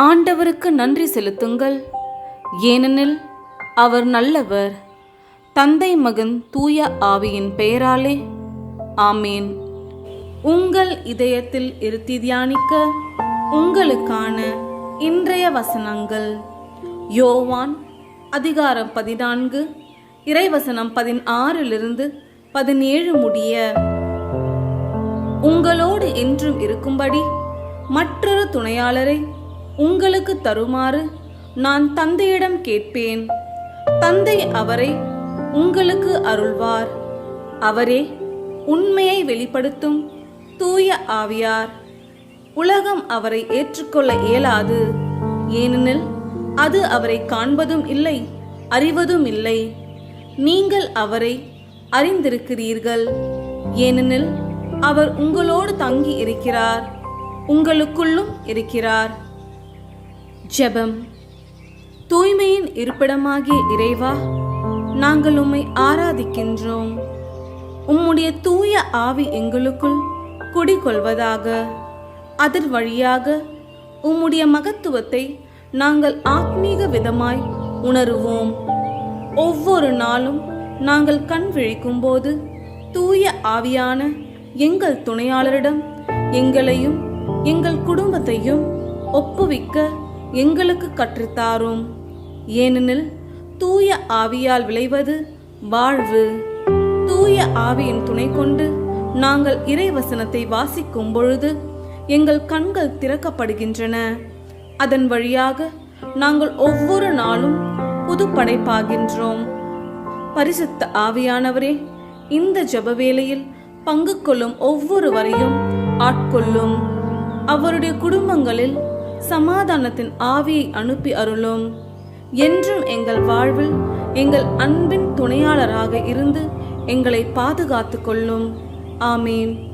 ஆண்டவருக்கு நன்றி செலுத்துங்கள். ஏனெனில் அவர் நல்லவர். தந்தை மகன் தூய ஆவியின் பெயராலே. ஆமேன். உங்கள் இதயத்தில் இருத்தி தியானிக்க உங்களுக்கான இன்றைய வசனங்கள். யோவான் அதிகாரம் பதினான்கு இறைவசனம் பதினாறிலிருந்து பதினேழு முடிய. உங்களோடு என்றும் இருக்கும்படி மற்றொரு துணையாளரை உங்களுக்கு தருமாறு நான் தந்தையிடம் கேட்பேன். தந்தை அவரை உங்களுக்கு அருள்வார். அவரே உண்மையை வெளிப்படுத்தும் தூய ஆவியார். உலகம் அவரை ஏற்றுக்கொள்ள இயலாது. ஏனெனில் அது அவரை காண்பதும் இல்லை அறிவதும் இல்லை. நீங்கள் அவரை அறிந்திருக்கிறீர்கள். ஏனெனில் அவர் உங்களோடு தங்கி இருக்கிறார் உங்களுக்குள்ளும் இருக்கிறார். ஜெபம். தூய்மையின் இருப்பிடமாகிய இறைவா நாங்கள் உம்மை ஆராதிக்கின்றோம். உம்முடைய தூய ஆவி எங்களுக்குள் குடிகொள்வதாக அதன் வழியாக உம்முடைய மகத்துவத்தை நாங்கள் ஆத்மீக விதமாய் உணருவோம். ஒவ்வொரு நாளும் நாங்கள் கண் விழிக்கும்போது தூய ஆவியான எங்கள் துணையாளரிடம் எங்களையும் எங்கள் குடும்பத்தையும் ஒப்புவிக்க எங்களுக்கு கற்றுத்தாரும். ஏனெனில் தூய ஆவியால் விளைவது வாழ்வு. தூய ஆவியின் துணை கொண்டு நாங்கள் இறைவசனத்தை வாசிக்கும் பொழுது எங்கள் கண்கள் திறக்கப்படுகின்றன. அதன் வழியாக நாங்கள் ஒவ்வொரு நாளும் புது படைப்பாகின்றோம். பரிசுத்த ஆவியானவரே இந்த ஜெப வேளையில் பங்கு கொள்ளும் ஒவ்வொருவரையும் ஆட்கொள்ளும். அவருடைய குடும்பங்களில் சமாதானத்தின் ஆவியை அனுப்பி அருளும். என்றும் எங்கள் வாழ்வில் எங்கள் அன்பின் துணையாளராக இருந்து எங்களை பாதுகாத்து கொள்ளும். ஆமீன்.